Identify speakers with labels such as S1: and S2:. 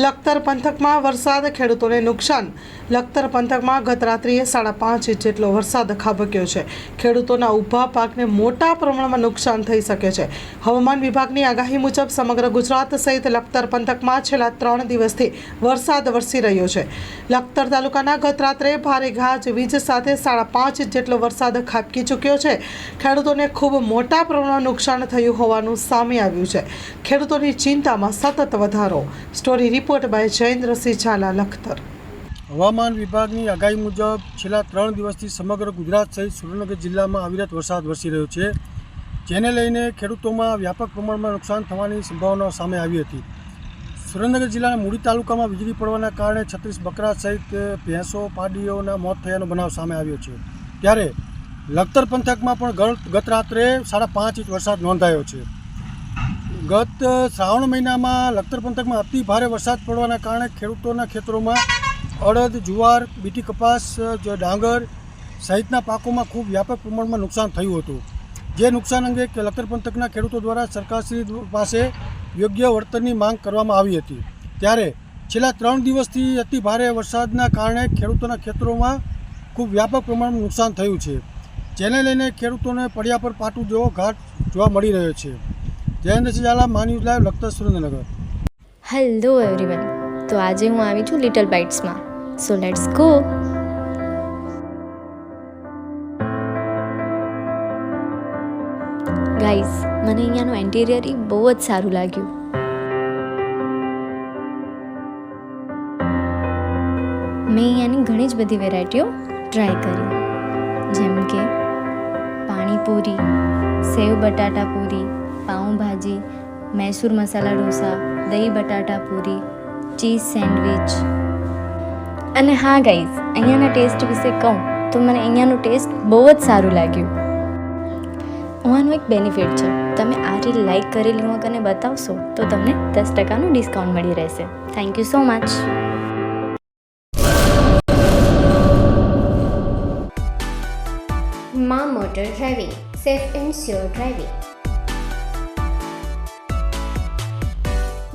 S1: લખતર પંથકમાં વરસાદ, ખેડૂતોને નુકસાન. લખતર પંથકમાં ગત રાત્રિએ સાડા પાંચ ઇંચ જેટલો વરસાદ ખાબક્યો છે. ખેડૂતોના ઊભા પાકને મોટા પ્રમાણમાં નુકસાન થઈ શકે છે. હવામાન વિભાગની આગાહી મુજબ સમગ્ર ગુજરાત સહિત લખતર પંથકમાં છેલ્લા ત્રણ દિવસથી વરસાદ વરસી રહ્યો છે. લખતર તાલુકાના ગત રાત્રે ભારે ગાજ વીજ સાથે સાડા પાંચ ઇંચ જેટલો વરસાદ ખાબકી ચૂક્યો છે. ખેડૂતોને ખૂબ મોટા પ્રમાણમાં નુકસાન થયું હોવાનું સામે આવ્યું છે. ખેડૂતોની ચિંતામાં સતત વધારો. Story report by Jayendrasinh Zala, Lakhtar.
S2: હવામાન વિભાગની આગાહી મુજબ છેલ્લા ત્રણ દિવસથી સમગ્ર ગુજરાત સહિત સુરેન્દ્રનગર જિલ્લામાં અવિરત વરસાદ વરસી રહ્યો છે, જેને લઈને ખેડૂતોમાં વ્યાપક પ્રમાણમાં નુકસાન થવાની સંભાવના સામે આવી હતી. સુરેન્દ્રનગર જિલ્લાના મૂડી તાલુકામાં વીજળી પડવાના કારણે છત્રીસ બકરા સહિત ભેંસો, પાડીઓના મોત થયાનો બનાવ સામે આવ્યો છે. ત્યારે લખતર પંથકમાં પણ ગત રાત્રે સાડા પાંચ ઇંચ વરસાદ નોંધાયો છે. ગત શ્રાવણ મહિનામાં લખતર પંથકમાં અતિ ભારે વરસાદ પડવાના કારણે ખેડૂતોના ખેતરોમાં અડદ, જુવાર, બીટી કપાસ ડાંગર સહિતના પાકોમાં ખૂબ વ્યાપક પ્રમાણમાં નુકસાન થયું હતું. જે નુકસાન અંગે લખતર પંથકના ખેડૂતો દ્વારા સરકારશ્રી પાસે યોગ્ય વળતરની માંગ કરવામાં આવી હતી. ત્યારે છેલ્લા ત્રણ દિવસથી અતિ ભારે વરસાદના કારણે ખેડૂતોના ખેતરોમાં ખૂબ વ્યાપક પ્રમાણમાં નુકસાન થયું છે. જેને લઈને ખેડૂતોને પડ્યા પર પાટું જેવો ઘાટ જોવા મળી રહ્યો છે. Jayendrasinh Zala Maa news live Lakhtar Surendranagar.
S3: Hello everyone તો આજે હું આવી છું લિટલ બાઇટ્સમાં સો લેટ્સ ગો ગાઈઝ મને અહીંયાનું એન્ટિરિયર એ બહુ જ સારું લાગ્યું. મેં અહીંયાની ઘણી જ બધી વેરાયટીઓ ટ્રાય કરી. જેમ કે પાણીપુરી, સેવ બટાટા પૂરી પાઉંભાજી, મૈસૂર મસાલા ઢોસા, દહીં બટાટા પૂરી, ચીઝ સેન્ડવિચ. અને હા ગાઈઝ અહીંયાના ટેસ્ટ વિશે કહું તો મને અહીંયાનું ટેસ્ટ બહુ જ સારું લાગ્યું. આનો એક બેનિફિટ છે. તમે આ રીલ લાઈક કરેલી હું અને બતાવશો તો તમને દસ ટકાનું ડિસ્કાઉન્ટ મળી રહેશે. Thank you so
S4: મચમાં motor driving safe and sure driving